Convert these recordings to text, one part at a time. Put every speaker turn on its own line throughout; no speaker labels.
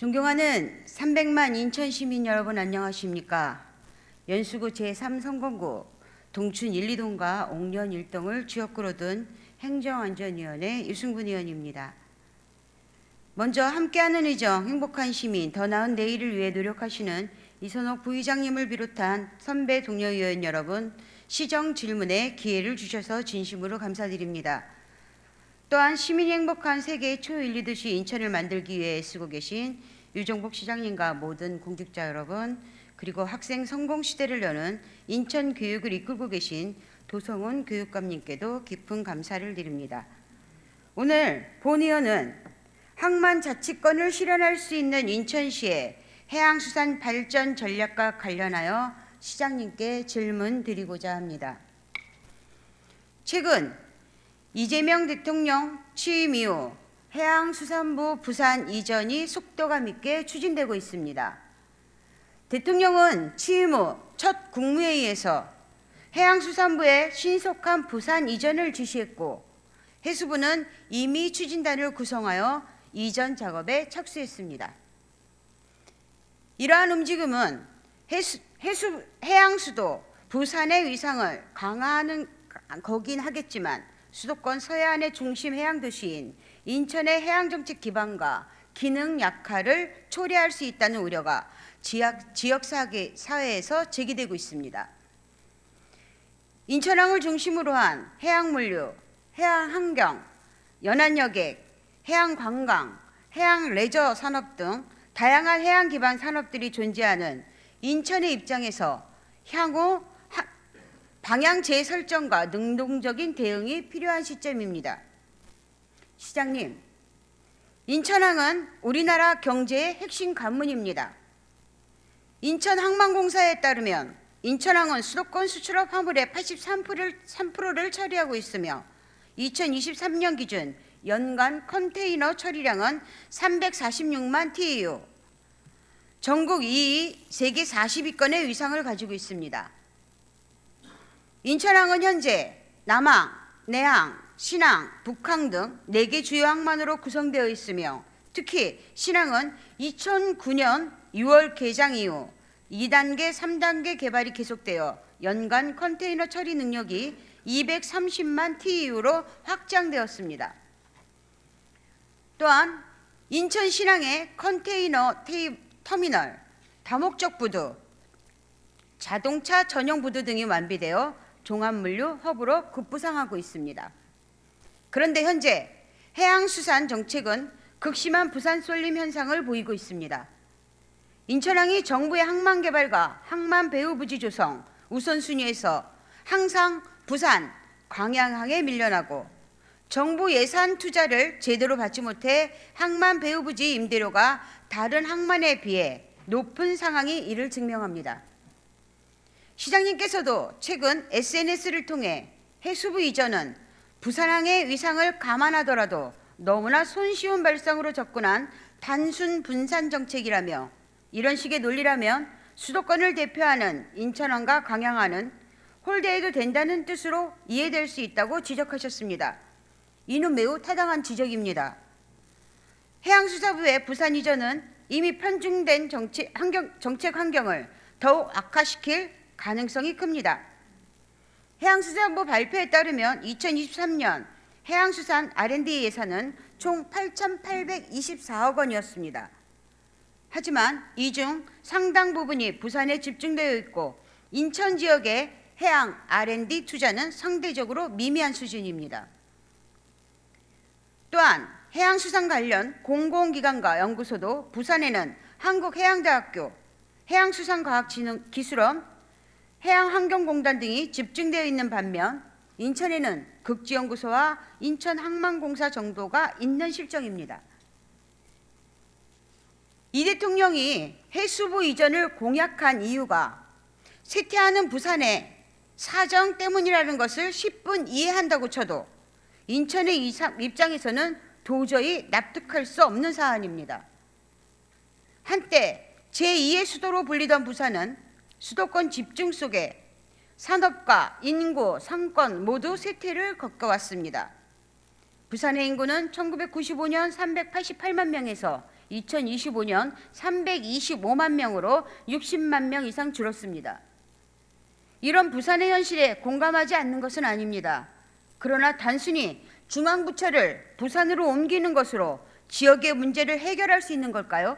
존경하는 300만 인천 시민 여러분 안녕하십니까? 연수구 제3선거구 동춘 1, 2동과 옥년 1동을 지역구로 둔 행정안전위원회 유승근 의원입니다. 먼저 함께하는 의정 행복한 시민 더 나은 내일을 위해 노력하시는 이선옥 부의장님을 비롯한 선배 동료 의원 여러분 시정 질문에 기회를 주셔서 진심으로 감사드립니다. 또한 시민이 행복한 세계 초일 리드시 인천을 만들기 위해 쓰고 계신 유정복 시장님과 모든 공직자 여러분 그리고 학생 성공 시대를 여는 인천 교육을 이끌고 계신 도성훈 교육감님께도 깊은 감사를 드립니다. 오늘 본 의원은 항만 자치권을 실현할 수 있는 인천시의 해양수산 발전 전략과 관련하여 시장님께 질문 드리고자 합니다. 최근 이재명 대통령 취임 이후 해양수산부 부산 이전이 속도감 있게 추진되고 있습니다. 대통령은 취임 후 첫 국무회의에서 해양수산부의 신속한 부산 이전을 지시했고 해수부는 이미 추진단을 구성하여 이전 작업에 착수했습니다. 이러한 움직임은 해수, 해수, 해양수도 부산의 위상을 강화하는 거긴 하겠지만 수도권 서해안의 중심 해양 도시인 인천의 해양 정책 기반과 기능 약화를 초래할 수 있다는 우려가 지역, 지역 사회- 사회에서 제기되고 있습니다. 인천항을 중심으로 한 해양 물류, 해양 환경, 연안 여객, 해양 관광, 해양 레저 산업 등 다양한 해양 기반 산업들이 존재하는 인천의 입장에서 향후 하- 방향 재설정과 능동적인 대응이 필요한 시점입니다. 시장님, 인천항은 우리나라 경제의 핵심 관문입니다. 인천항만공사에 따르면 인천항은 수도권 수출업 화물의 83%를, 3%를 처리하고 있으며 2023년 기준 연간 컨테이너 처리량은 346만 TEU, 전국 2위 세계 40위권의 위상을 가지고 있습니다. 인천항은 현재 남항, 내항, 신항, 북항 등 4개 주요 항만으로 구성되어 있으며 특히 신항은 2009년 6월 개장 이후 2단계, 3단계 개발이 계속되어 연간 컨테이너 처리 능력이 230만 TEU로 확장되었습니다. 또한 인천 신항의 컨테이너 테이, 터미널, 다목적 부두, 자동차 전용 부두 등이 완비되어 종합물류 허브로 급부상하고 있습니다. 그런데 현재 해양수산 정책은 극심한 부산 쏠림 현상을 보이고 있습니다. 인천항이 정부의 항만 개발과 항만 배후 부지 조성 우선순위에서 항상 부산, 광양항에 밀려나고 정부 예산 투자를 제대로 받지 못해 항만 배후 부지 임대료가 다른 항만에 비해 높은 상황이 이를 증명합니다. 시장님께서도 최근 SNS를 통해 해수부 이전은 부산항의 위상을 감안하더라도 너무나 손쉬운 발상으로 접근한 단순 분산 정책이라며 이런 식의 논리라면 수도권을 대표하는 인천항과 광양항은 홀대해도 된다는 뜻으로 이해될 수 있다고 지적하셨습니다. 이는 매우 타당한 지적입니다. 해양수사부의 부산 이전은 이미 편중된 정책 환경, 정책 환경을 더욱 악화시킬 가능성이 큽니다. 해양수산부 발표에 따르면 2023년 해양수산 R&D 예산은 총 8,824억 원이었습니다. 하지만 이 중 상당 부분이 부산에 집중되어 있고 인천 지역의 해양 R&D 투자는 상대적으로 미미한 수준입니다. 또한 해양수산 관련 공공기관과 연구소도 부산에는 한국해양대학교, 해양수산과학기술원, 해양환경공단 등이 집중되어 있는 반면 인천에는 극지연구소와 인천항만공사 정도가 있는 실정입니다. 이 대통령이 해수부 이전을 공약한 이유가 쇠퇴하는 부산의 사정 때문이라는 것을 10분 이해한다고 쳐도 인천의 입장에서는 도저히 납득할 수 없는 사안입니다. 한때 제2의 수도로 불리던 부산은 수도권 집중 속에 산업과 인구, 상권 모두 쇠퇴를 겪어왔습니다. 부산의 인구는 1995년 388만 명에서 2025년 325만 명으로 60만 명 이상 줄었습니다. 이런 부산의 현실에 공감하지 않는 것은 아닙니다. 그러나 단순히 중앙부처를 부산으로 옮기는 것으로 지역의 문제를 해결할 수 있는 걸까요?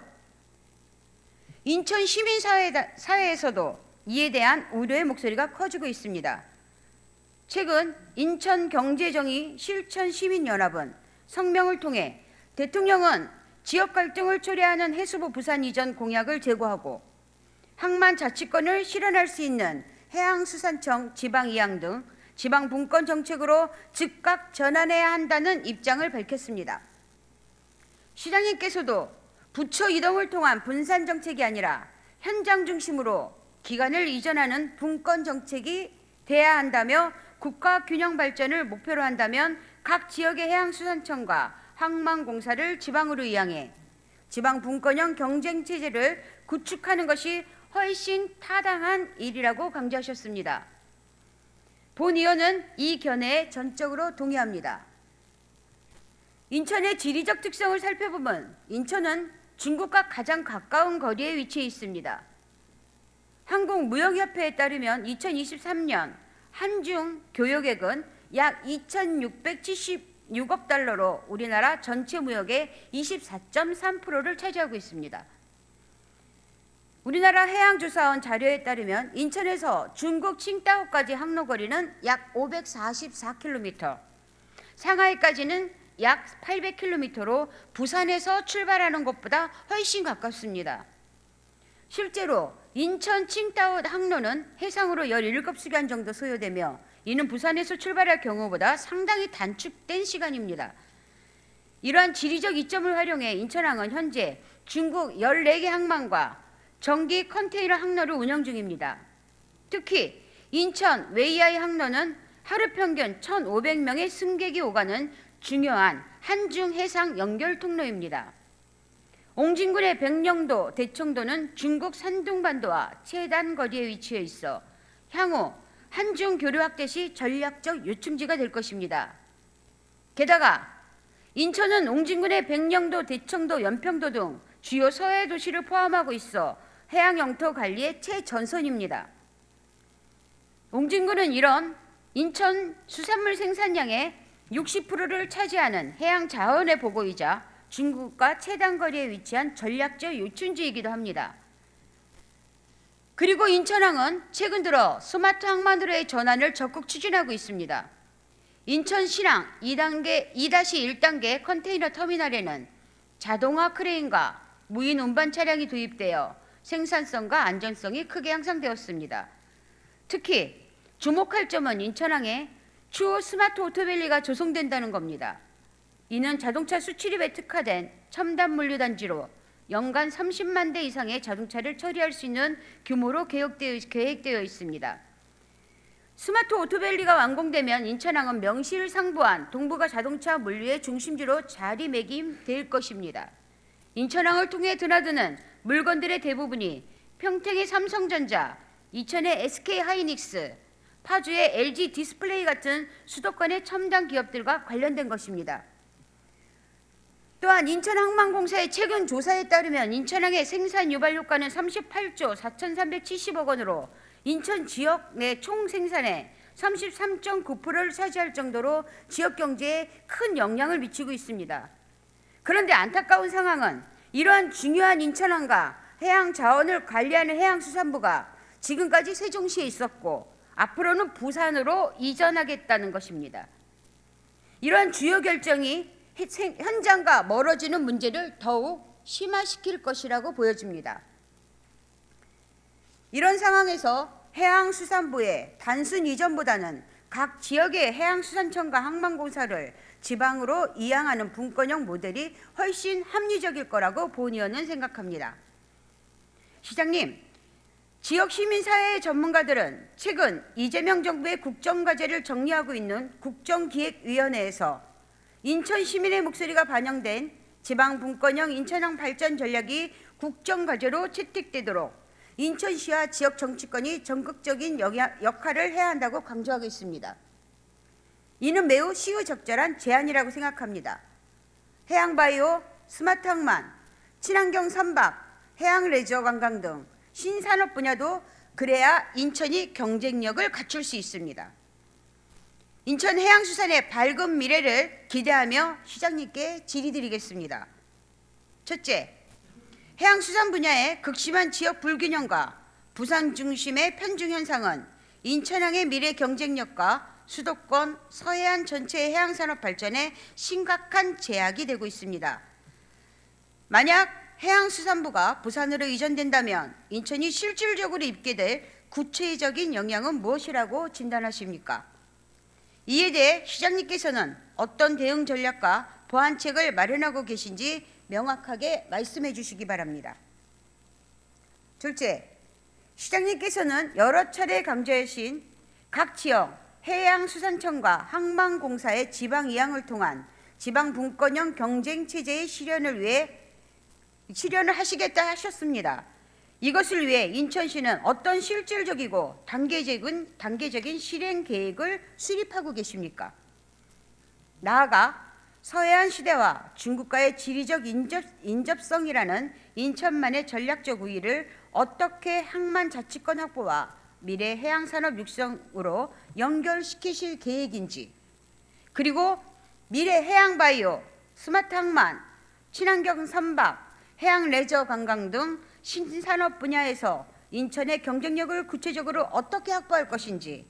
인천 시민사회에서도 이에 대한 우려의 목소리가 커지고 있습니다. 최근 인천경제정의 실천시민연합은 성명을 통해 대통령은 지역 갈등을 초래하는 해수부 부산 이전 공약을 제고하고 항만 자치권을 실현할 수 있는 해양수산청 지방이양 등 지방 분권 정책으로 즉각 전환해야 한다는 입장을 밝혔습니다. 시장님께서도 부처 이동을 통한 분산 정책이 아니라 현장 중심으로 기관을 이전하는 분권 정책이 돼야 한다며 국가 균형 발전을 목표로 한다면 각 지역의 해양수산청과 항만공사를 지방으로 이양해 지방 분권형 경쟁 체제를 구축하는 것이 훨씬 타당한 일이라고 강조하셨습니다. 본 의원은 이 견해에 전적으로 동의합니다. 인천의 지리적 특성을 살펴보면 인천은 중국과 가장 가까운 거리에 위치해 있습니다. 한국무역협회에 따르면 2023년 한중 교역액은 약 2,676억 달러로 우리나라 전체 무역의 24.3%를 차지하고 있습니다. 우리나라 해양조사원 자료에 따르면 인천에서 중국 칭다오까지 항로 거리는 약 544km, 상하이까지는 약 800km로 부산에서 출발하는 것보다 훨씬 가깝습니다. 실제로 인천 칭다오 항로는 해상으로 17시간 정도 소요되며 이는 부산에서 출발할 경우보다 상당히 단축된 시간입니다. 이러한 지리적 이점을 활용해 인천항은 현재 중국 14개 항만과 정기 컨테이너 항로를 운영 중입니다. 특히 인천 웨이아이 항로는 하루 평균 1,500명의 승객이 오가는 중요한 한중 해상 연결 통로입니다. 옹진군의 백령도, 대청도는 중국 산둥반도와 최단 거리에 위치해 있어 향후 한중 교류 확대 시 전략적 요충지가 될 것입니다. 게다가 인천은 옹진군의 백령도, 대청도, 연평도 등 주요 서해 도시를 포함하고 있어 해양 영토 관리의 최전선입니다. 옹진군은 이런 인천 수산물 생산량의 60%를 차지하는 해양 자원의 보고이자 중국과 최단 거리에 위치한 전략적 요충지이기도 합니다. 그리고 인천항은 최근 들어 스마트 항만으로의 전환을 적극 추진하고 있습니다. 인천 신항 2단계 2-1단계 컨테이너 터미널에는 자동화 크레인과 무인 운반 차량이 도입되어 생산성과 안전성이 크게 향상되었습니다. 특히 주목할 점은 인천항에 추후 스마트 오토밸리가 조성된다는 겁니다. 이는 자동차 수출입에 특화된 첨단 물류 단지로 연간 30만 대 이상의 자동차를 처리할 수 있는 규모로 계획되어, 계획되어 있습니다. 스마트 오토밸리가 완공되면 인천항은 명실상부한 동북아 자동차 물류의 중심지로 자리매김될 것입니다. 인천항을 통해 드나드는 물건들의 대부분이 평택의 삼성전자, 이천의 SK 하이닉스, 파주의 LG 디스플레이 같은 수도권의 첨단 기업들과 관련된 것입니다. 또한 인천항만공사의 최근 조사에 따르면 인천항의 생산 유발 효과는 38조 4,370억 원으로 인천 지역 내 총 생산의 33.9%를 차지할 정도로 지역 경제에 큰 영향을 미치고 있습니다. 그런데 안타까운 상황은 이러한 중요한 인천항과 해양 자원을 관리하는 해양수산부가 지금까지 세종시에 있었고 앞으로는 부산으로 이전하겠다는 것입니다. 이러한 주요 결정이 현장과 멀어지는 문제를 더욱 심화시킬 것이라고 보여집니다. 이런 상황에서 해양수산부의 단순 이전보다는 각 지역의 해양수산청과 항만공사를 지방으로 이양하는 분권형 모델이 훨씬 합리적일 거라고 본 의원은 생각합니다. 시장님, 지역 시민 사회 전문가들은 최근 이재명 정부의 국정 과제를 정리하고 있는 국정기획위원회에서 인천 시민의 목소리가 반영된 지방 분권형 인천항 발전 전략이 국정 과제로 채택되도록 인천시와 지역 정치권이 전극적인 역할을 해야 한다고 강조하고 있습니다. 이는 매우 시의적절한 제안이라고 생각합니다. 해양바이오, 스마트 항만, 친환경 선박, 해양 레저 관광 등 신산업 분야도 그래야 인천이 경쟁력을 갖출 수 있습니다. 인천 해양수산의 밝은 미래를 기대하며 시장님께 질의드리겠습니다. 첫째, 해양수산 분야의 극심한 지역 불균형과 부산 중심의 편중 현상은 인천항의 미래 경쟁력과 수도권 서해안 전체의 해양산업 발전에 심각한 제약이 되고 있습니다. 만약 해양수산부가 부산으로 이전된다면 인천이 실질적으로 입게 될 구체적인 영향은 무엇이라고 진단하십니까? 이에 대해 시장님께서는 어떤 대응 전략과 보완책을 마련하고 계신지 명확하게 말씀해 주시기 바랍니다. 둘째, 시장님께서는 여러 차례 강조하신 각 지역 해양수산청과 항만공사의 지방 이양을 통한 지방 분권형 경쟁 체제의 실현을 위해 실현을 하시겠다 하셨습니다. 이것을 위해 인천시는 어떤 실질적이고 단계적인 단계적인 실행 계획을 수립하고 계십니까? 나아가 서해안 시대와 중국과의 지리적 인접, 인접성이라는 인천만의 전략적 우위를 어떻게 항만 자치권 확보와 미래 해양 산업 육성으로 연결시키실 계획인지 그리고 미래 해양 바이오, 스마트 항만, 친환경 선박, 해양 레저 관광 등 신산업 분야에서 인천의 경쟁력을 구체적으로 어떻게 확보할 것인지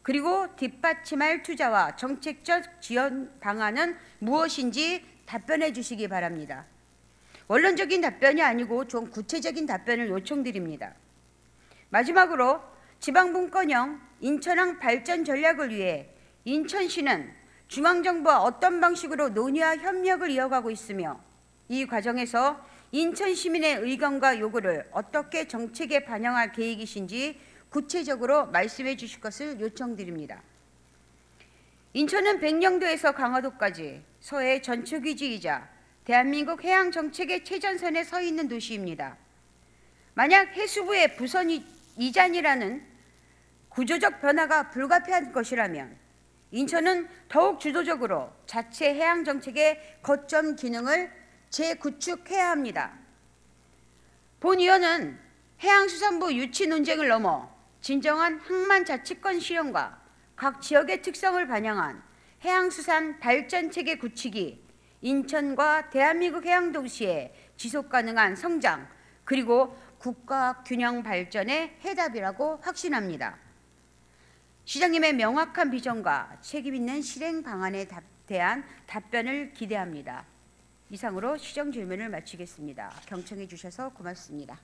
그리고 뒷받침할 투자와 정책적 지원 방안은 무엇인지 답변해 주시기 바랍니다. 원론적인 답변이 아니고 좀 구체적인 답변을 요청드립니다. 마지막으로 지방분권형 인천항 발전 전략을 위해 인천시는 중앙정부와 어떤 방식으로 논의와 협력을 이어가고 있으며 이 과정에서 인천 시민의 의견과 요구를 어떻게 정책에 반영할 계획이신지 구체적으로 말씀해 주실 것을 요청드립니다. 인천은 백령도에서 강화도까지 서해 전초 기지이자 대한민국 해양 정책의 최전선에 서 있는 도시입니다. 만약 해수부의 부선 이- 이전이라는 구조적 변화가 불가피한 것이라면 인천은 더욱 주도적으로 자체 해양 정책의 거점 기능을 재구축해야 합니다. 본 의원은 해양수산부 유치 논쟁을 넘어 진정한 항만 자치권 실현과 각 지역의 특성을 반영한 해양수산 발전 체계 구축이 인천과 대한민국 해양 도시의 지속 가능한 성장 그리고 국가 균형 발전의 해답이라고 확신합니다. 시장님의 명확한 비전과 책임 있는 실행 방안에 답- 대한 답변을 기대합니다. 이상으로 시정 질문을 마치겠습니다. 경청해 주셔서 고맙습니다.